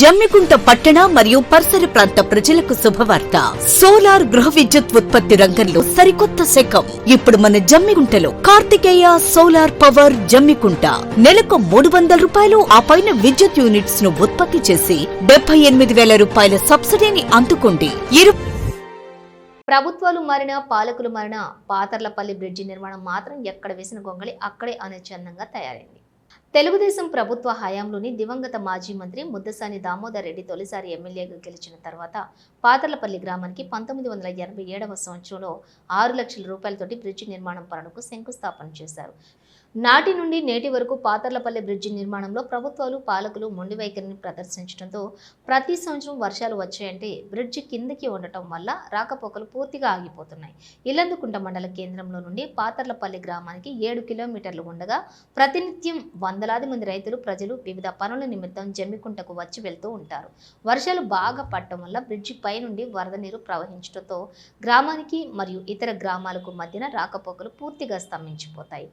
జమ్మికుంట పట్టణ మరియు పరిసర ప్రాంత ప్రజలకు శుభవార్త. సోలార్ గృహ విద్యుత్ ఉత్పత్తి రంగంలో సరికొత్త శకం. ఇప్పుడు మన జమ్మికుంటలో కార్తికేయ సోలార్ పవర్ జమ్మికుంట. నెలకు మూడు వందల రూపాయలు ఆ పైన విద్యుత్ యూనిట్స్ను ఉత్పత్తి చేసి డెబ్బై ఎనిమిది వేల రూపాయల సబ్సిడీని అందుకోండి. ఇరు ప్రభుత్వాలు మారినా పాలకులు మారినా పాతర్లపల్లి బ్రిడ్జి నిర్మాణం మాత్రం ఎక్కడ వేసిన గొంగళి అక్కడే అనుచందంగా తయారైంది. తెలుగుదేశం ప్రభుత్వ హయాంలోని దివంగత మాజీ మంత్రి ముద్దసాని దామోదర్ రెడ్డి తొలిసారి ఎమ్మెల్యేగా గెలిచిన తర్వాత పాతర్లపల్లి గ్రామానికి పంతొమ్మిది వందల ఎనభై ఏడవ సంవత్సరంలో ఆరు లక్షల రూపాయలతోటి బ్రిడ్జి నిర్మాణం పనులకు శంకుస్థాపన చేశారు. నాటి నుండి నేటి వరకు పాతర్లపల్లి బ్రిడ్జి నిర్మాణంలో ప్రభుత్వాలు పాలకులు మొండి వైఖరిని ప్రదర్శించడంతో ప్రతి సంవత్సరం వర్షాలు వచ్చాయంటే బ్రిడ్జి కిందకి ఉండటం వల్ల రాకపోకలు పూర్తిగా ఆగిపోతున్నాయి. ఇల్లందుకుంట మండల కేంద్రంలో నుండి పాతర్లపల్లి గ్రామానికి ఏడు కిలోమీటర్లు ఉండగా ప్రతినిత్యం వందలాది మంది రైతులు ప్రజలు వివిధ పనుల నిమిత్తం జమ్మికుంటకు వచ్చి వెళ్తూ ఉంటారు. వర్షాలు బాగా పడటం వల్ల బ్రిడ్జి పై నుండి వరద నీరు ప్రవహించడంతో గ్రామానికి మరియు ఇతర గ్రామాలకు మధ్యన రాకపోకలు పూర్తిగా స్తంభించిపోతాయి.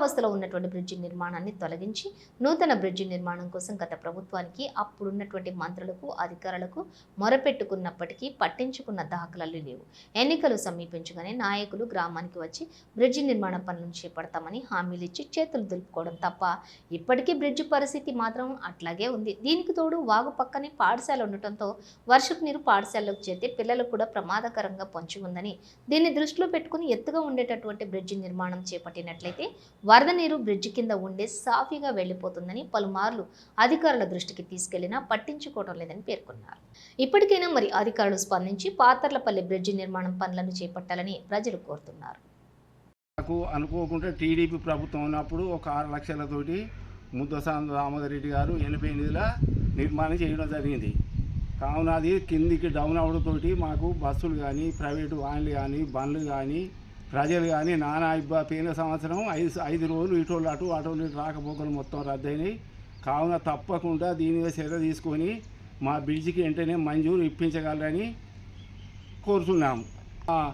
శిథిలావస్థలో ఉన్నటువంటి బ్రిడ్జి నిర్మాణాన్ని తొలగించి నూతన బ్రిడ్జి నిర్మాణం కోసం గత ప్రభుత్వానికి అప్పుడున్నటువంటి మంత్రులకు అధికారులకు మొరపెట్టుకున్నప్పటికీ పట్టించుకున్న దాఖలాలు లేవు. ఎన్నికలు సమీపించగానే నాయకులు గ్రామానికి వచ్చి బ్రిడ్జి నిర్మాణ పనులను చేపడతామని హామీలు ఇచ్చి చేతులు దులుపుకోవడం తప్ప ఇప్పటికీ బ్రిడ్జి పరిస్థితి మాత్రం అట్లాగే ఉంది. దీనికి తోడు వాగు పక్కనే పాఠశాల ఉండటంతో వర్షపు నీరు పాఠశాలలోకి చేరితే పిల్లలకు కూడా ప్రమాదకరంగా పొంచి ఉందని దీన్ని దృష్టిలో పెట్టుకుని ఎత్తుగా ఉండేటటువంటి బ్రిడ్జి నిర్మాణం చేపట్టినట్లయితే వరద నీరు బ్రిడ్జి కింద ఉండే సాఫీగా వెళ్ళిపోతుందని పలుమార్లు అధికారుల దృష్టికి తీసుకెళ్ళినా పట్టించుకోవడం లేదని పేర్కొన్నారు. ఇప్పటికైనా మరి అధికారులు స్పందించి పాతర్లపల్లి బ్రిడ్జి నిర్మాణం పనులను చేపట్టాలని ప్రజలు కోరుతున్నారు. నాకు అనుకోకుండా టీడీపీ ప్రభుత్వం ఉన్నప్పుడు ఒక ఆరు లక్షలతోటి ముద్దసాంత దామోదర్ రెడ్డి గారు ఎనభై ఎనిమిదిలో నిర్మాణం చేయడం జరిగింది. కావున అది కిందికి డౌన్ అవడంతో మాకు బస్సులు కానీ ప్రైవేటు వ్యాన్లు కానీ బండ్లు కానీ ప్రజలు కానీ నానా ఇబ్బ పోయిన సంవత్సరం ఐదు ఐదు రోజులు ఇటోళ్ళు అటు అటోళ్ళు ఇటు రాకపోకలు మొత్తం రద్దయినాయి. కావున తప్పకుండా దీని మీద చర్య తీసుకొని మా బ్రిడ్జికి వెంటనే మంజూరు ఇప్పించగలరని కోరుతున్నాము. ఆ,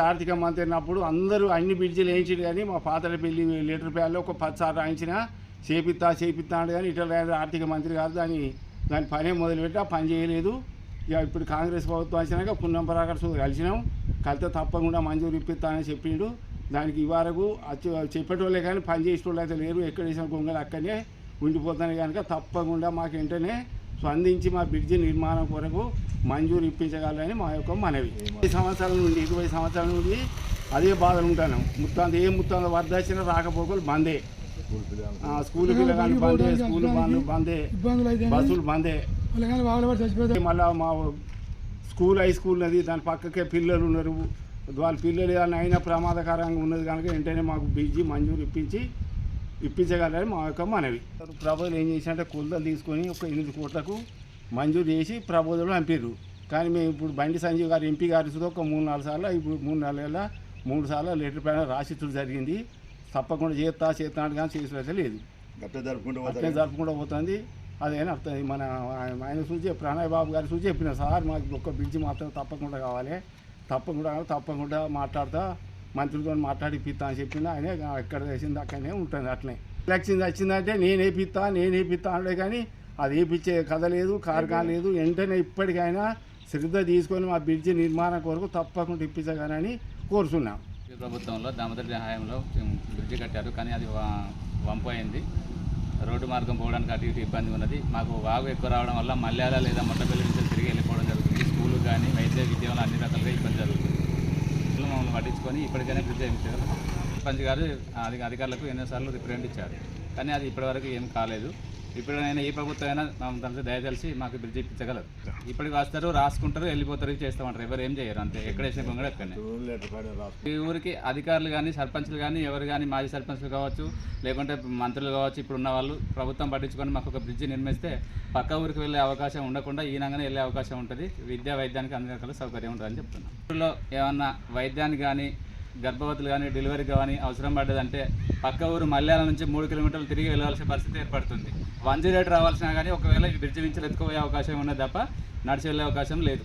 ఆర్థిక మంత్రి అయినప్పుడు అందరూ అన్ని బ్రిడ్జిలు వేయించారు కానీ మా పాతల పెళ్ళి లీటర్ ప్యాడ్లో ఒక పది సార్లు రాయించిన చేపిస్తా చేపిస్తా అంటే కానీ ఇటలైంద ఆర్థిక మంత్రి గారు దాన్ని దాని పనే మొదలుపెట్టి ఆ పని చేయలేదు. ఇక ఇప్పుడు కాంగ్రెస్ ప్రభుత్వం వచ్చినాక పున్నం పరాకర్ కలిసినాం. కలితే తప్పకుండా మంజూరు ఇప్పిస్తానని చెప్పిండు. దానికి ఈ వరకు వచ్చి చెప్పేటోళ్ళే కానీ పని చేసేటోళ్ళు అయితే లేరు. ఎక్కడ వేసిన గొంగలు అక్కడనే ఉండిపోతాను కనుక తప్పకుండా మాకు వెంటనే స్పందించి మా బ్రిడ్జి నిర్మాణం కొరకు మంజూరు ఇప్పించగలరని మా యొక్క మనవి. ఇరవై సంవత్సరాల నుండి ఇరవై సంవత్సరాల నుండి అదే బాధలు ఉంటాను. ముత్తాంత ఏ ముత్తాంత వరద వచ్చినా రాకపోకలు బందే. స్కూల్ పిల్లగాని బందే స్కూల్ బందే బస్సులు బందే. మళ్ళా మా స్కూల్ హై స్కూల్ ఉన్నది దాని పక్కకే పిల్లలు ఉన్నారు. వాళ్ళ పిల్లలు ఏదైనా అయినా ప్రమాదకరంగా ఉన్నది కనుక వెంటనే మాకు బిజీ మంజూరు ఇప్పించి ఇప్పించగలరని మా యొక్క మనవి. ప్రభుత్వం ఏం చేసినట్టే కొలతలు తీసుకొని ఒక ఎనిమిది కోట్లకు మంజూరు చేసి ప్రభుత్వం పంపారు కానీ మేము ఇప్పుడు బండి సంజీవ్ గారు ఎంపీ గారి ఒక మూడు నాలుగు సార్లు ఇప్పుడు మూడు నాలుగు ఏళ్ళ మూడు సార్లు లెటర్ పైన రాసిచ్చడం జరిగింది. తప్పకుండా చేస్తా చేస్తా కానీ చేసినట్టు లేదు. జరుపుకుంటూ అట్లే జరుపుకుంటూ పోతుంది. అదేనా అర్థం మన ఆయన చూసి ప్రణయ్ బాబు గారు చూసి చెప్పిన సార్ మాకు ఒక్క బ్రిడ్జి మాత్రం తప్పకుండా కావాలి. తప్పకుండా కావాలి, తప్పకుండా మాట్లాడతా మంత్రితో మాట్లాడి ఇప్పిస్తా అని చెప్పిన ఆయన ఎక్కడ వేసింది అక్కడనే ఉంటుంది అట్లనే. ఎలక్షన్ వచ్చిందంటే నేను వేపిస్తా నేను వేపిస్తా అంటే కానీ అది వేపించే కథ లేదు కార్గా లేదు. వెంటనే ఇప్పటికైనా శ్రద్ధ తీసుకొని మా బ్రిడ్జి నిర్మాణం కొరకు తప్పకుండా ఇప్పించగానని కోరుతున్నాం ఈ ప్రభుత్వంలో దామోదర్ హయాంలో బ్రిడ్జి కట్టారు కానీ అది వంపు అయింది. రోడ్డు మార్గం పోవడానికి అటు ఇటు ఇబ్బంది ఉన్నది. మాకు వాగు ఎక్కువ రావడం వల్ల మల్యాల లేదా మొట్టపల్లి నుంచి తిరిగి వెళ్ళిపోవడం జరుగుతుంది. స్కూలు కానీ వైద్య విద్యలో అన్ని రకాలుగా ఇబ్బంది జరుగుతుంది. మమ్మల్ని పట్టించుకొని ఇప్పటికైనా బ్రిడ్జ్ చేయించారు. సర్పంచ్ గారు అధికారులకు ఎన్నోసార్లు రిప్రజెంట్ ఇచ్చారు. కానీ అది ఇప్పటివరకు ఏం కాలేదు. ఇప్పుడైనా ఏ ప్రభుత్వం అయినా తనతో దయచేసి మాకు బ్రిడ్జ్ ఇప్పించగలరు ఇప్పటికి వస్తారు రాసుకుంటారు వెళ్ళిపోతారు చేస్తామంటారు. ఎవరు ఏం చేయరు అంతే. ఎక్కడ వేసిన కొంగడ ఎక్కడనే. ఈ ఊరికి అధికారులు కానీ సర్పంచ్లు కానీ ఎవరు కానీ మాజీ సర్పంచ్లు కావచ్చు లేకుంటే మంత్రులు కావచ్చు ఇప్పుడు ఉన్న వాళ్ళు ప్రభుత్వం పట్టించుకొని మాకు ఒక బ్రిడ్జి నిర్మిస్తే పక్క ఊరికి వెళ్ళే అవకాశం ఉండకుండా ఈనంగానే వెళ్ళే అవకాశం ఉంటుంది. విద్యా వైద్యానికి అన్ని రకాల సౌకర్యం ఉంటుందని చెప్తున్నాం. ఊళ్ళో ఏమన్నా వైద్యానికి కానీ గర్భవతులు కానీ డెలివరీ కానీ అవసరం పడ్డదంటే పక్క ఊరు మల్యాల నుంచి మూడు కిలోమీటర్లు తిరిగి వెళ్ళాల్సిన పరిస్థితి ఏర్పడుతుంది. వన్ జీరో ఎయిట్ రావాల్సినా కానీ ఒకవేళ ఈ బ్రిడ్జి నుంచి ఎత్తుకుపోయే అవకాశం ఉన్నది తప్ప నడిచి వెళ్ళే అవకాశం లేదు.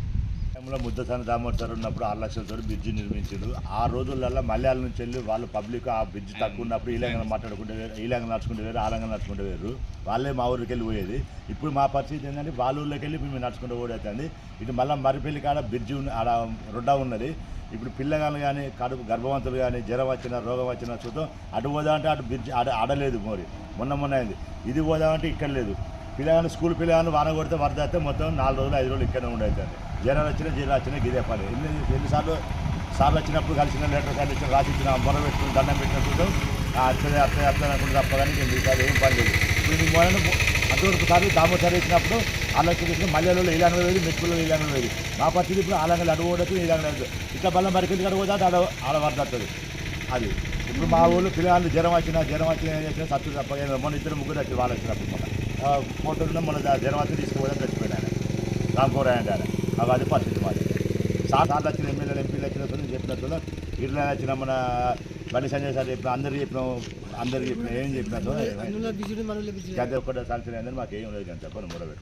టైంలో ముద్దసాని దామోదర్ ఉన్నప్పుడు ఆరు లక్షలతో బ్రిడ్జి నిర్మించారు. ఆ రోజులలో మలయాళ నుంచి వెళ్ళి వాళ్ళు పబ్లిక్ ఆ బ్రిడ్జ్ తక్కువ ఉన్నప్పుడు ఈలంగా మాట్లాడుకుంటే వేరు ఈలంగా నడుచుకుంటే వేరు ఆలంగా నడుచుకుంటే వేరు వాళ్ళే మా ఊరికి వెళ్ళి పోయేది. ఇప్పుడు మా పరిస్థితి ఏంటంటే వాళ్ళ ఊళ్ళోకి వెళ్ళి మేము నడుచుకుంటూ పోయేది ఇటు మళ్ళీ మరిపల్లి కాడ బ్రిడ్జి ఆడ రొడ్డ ఉన్నది. ఇప్పుడు పిల్లగాళ్ళు కానీ కడుపు గర్భవంతులు కానీ జ్వరం వచ్చినా రోగం వచ్చినా చూద్దాం. అటు పోదామంటే అటు బ్రిడ్జ్ ఆడ ఆడలేదు మరి. మొన్న మొన్న అయింది. ఇది పోదామంటే ఇక్కడ లేదు. పిల్లగాని స్కూల్ పిల్లగాని వాన కొడితే వరద అయితే మొత్తం నాలుగు రోజులు ఐదు రోజులు ఇక్కడనే ఉండేది జ్వరాలు వచ్చినా జ్వరం వచ్చినా గిదే పని. ఎన్ని ఎన్నిసార్లు సార్లు వచ్చినప్పుడు కలిసిన లెటర్ కలిసి రాసి ఇచ్చిన మొర పెట్టుకుని దండం పెట్టిన చూద్దాం. అట్లనే అట్లనే అట్లనే అనుకుంటే తప్ప కానీ ఇంక మిగతా ఏం పని లేదు. ఇప్పుడు మీ మొన్న అంతవరకు దామోసారి వేసినప్పుడు ఆలోచన చేసిన మల్లెలో ఇలాగ లేదు మెట్టులో ఇలాగ లేదు మా పరిస్థితి ఇప్పుడు అలాగే అడుగుడచ్చు ఇలాగ లేదు. ఇట్లా బల్ల మరికింది అడుగుదా ఆడ ఆడ అది. ఇప్పుడు మా ఊళ్ళో పిల్లలు జ్వరం వచ్చిన జ్వరం వచ్చిన చేసిన సత్తు తప్ప మొన్న ఇద్దరు ముగ్గురు వచ్చి వాళ్ళు వచ్చినప్పుడు మొన్న. ఫోటోలో మొన్న జ్వరం వచ్చి తీసుకుపోతే చచ్చిపోయినా ఆయన. రామకూర ఆయన. అది పరిస్థితి మాది. సార్ సార్లు వచ్చిన ఎమ్మెల్యేలు ఎంపీలు వచ్చిన చెప్పినట్టు ఇట్లా వచ్చిన మన బండి సంజయ్ సార్ చెప్పిన అందరికి చెప్పినాం అందరికి చెప్పిన ఏం బిజీ గద్దె ఒక్కటే సాల్సిన మాకు ఏం లేదు అని చెప్పని మొదలుపెట్టు